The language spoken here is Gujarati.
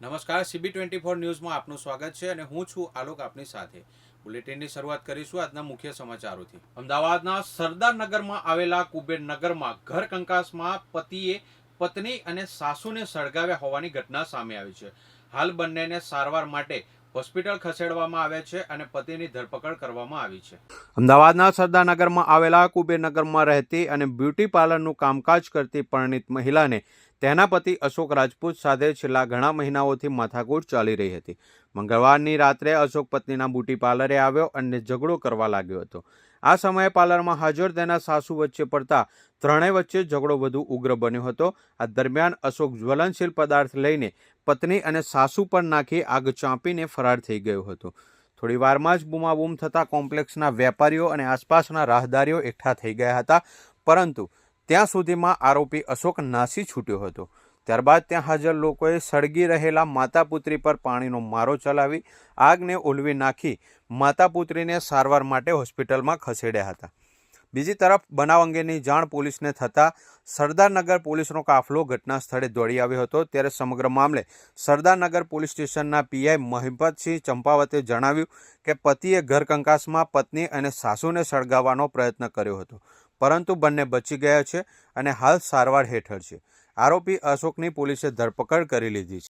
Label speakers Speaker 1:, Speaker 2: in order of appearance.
Speaker 1: નમસ્કાર સીબી ટ્વેન્ટી ફોર ન્યૂઝમાં આપનું સ્વાગત છે અને હું છું આલોક આપની સાથે. બુલેટિનની શરૂઆત કરીશું આજના મુખ્ય સમાચારોથી. અમદાવાદના સરદારનગરમાં આવેલા કુબેરનગરમાં ઘર કંકાસમાં પતિએ પત્ની અને સાસુને સળગાવ્યા હોવાની ઘટના સામે આવી છે. હાલ બંનેને સારવાર માટે હોસ્પિટલ ખસેડવામાં આવ્યા છે અને પતિની ધરપકડ કરવામાં આવી છે. અમદાવાદના સરદારનગરમાં આવેલા કુબેરનગરમાં રહેતી અને બ્યુટી પાર્લરનું કામકાજ કરતી પરણિત મહિલાને તેના પતિ અશોક રાજપૂત સાથે છેલ્લા ઘણા મહિનાઓથી માથાકૂટ ચાલી રહી હતી. મંગળવારની રાત્રે અશોક પત્નીના બ્યુટી પાર્લરે આવ્યો અને ઝઘડો કરવા લાગ્યો હતો. આ સમયે પાર્લરમાં હાજર તેના સાસુ વચ્ચે પડતા ત્રણેય વચ્ચે ઝઘડો વધુ ઉગ્ર બન્યો હતો. આ દરમિયાન અશોક જ્વલનશીલ પદાર્થ લઈને પત્ની અને સાસુ પર નાખી આગ ચાંપીને ફરાર થઈ ગયો હતો. થોડી વારમાં જ બૂમાબૂમ થતાં કોમ્પ્લેક્સના વેપારીઓ અને આસપાસના રાહદારીઓ એકઠા થઈ ગયા હતા. પરંતુ ત્યાં સુધીમાં આરોપી અશોક નાસી છૂટ્યો હતો. ત્યારબાદ ત્યાં હાજર લોકોએ સળગી રહેલા માતા પુત્રી પર પાણીનો મારો ચલાવી આગને ઓલવી નાખી માતા પુત્રીને સારવાર માટે હોસ્પિટલમાં ખસેડ્યા હતા. બીજી તરફ બનાવ અંગેની જાણ પોલીસને થતાં સરદારનગર પોલીસનો કાફલો ઘટના સ્થળે દોડી આવ્યો હતો. ત્યારે સમગ્ર મામલે સરદારનગર પોલીસ સ્ટેશનના પીઆઈ મહિપતસિંહ ચંપાવતે જણાવ્યું કે પતિએ ઘર કંકાસમાં પત્ની અને સાસુને સળગાવવાનો પ્રયત્ન કર્યો હતો. પરંતુ બંને બચી ગયા છે અને હાલ સારવાર હેઠળ છે. આરોપી અશોકની પોલીસે ધરપકડ કરી લીધી છે.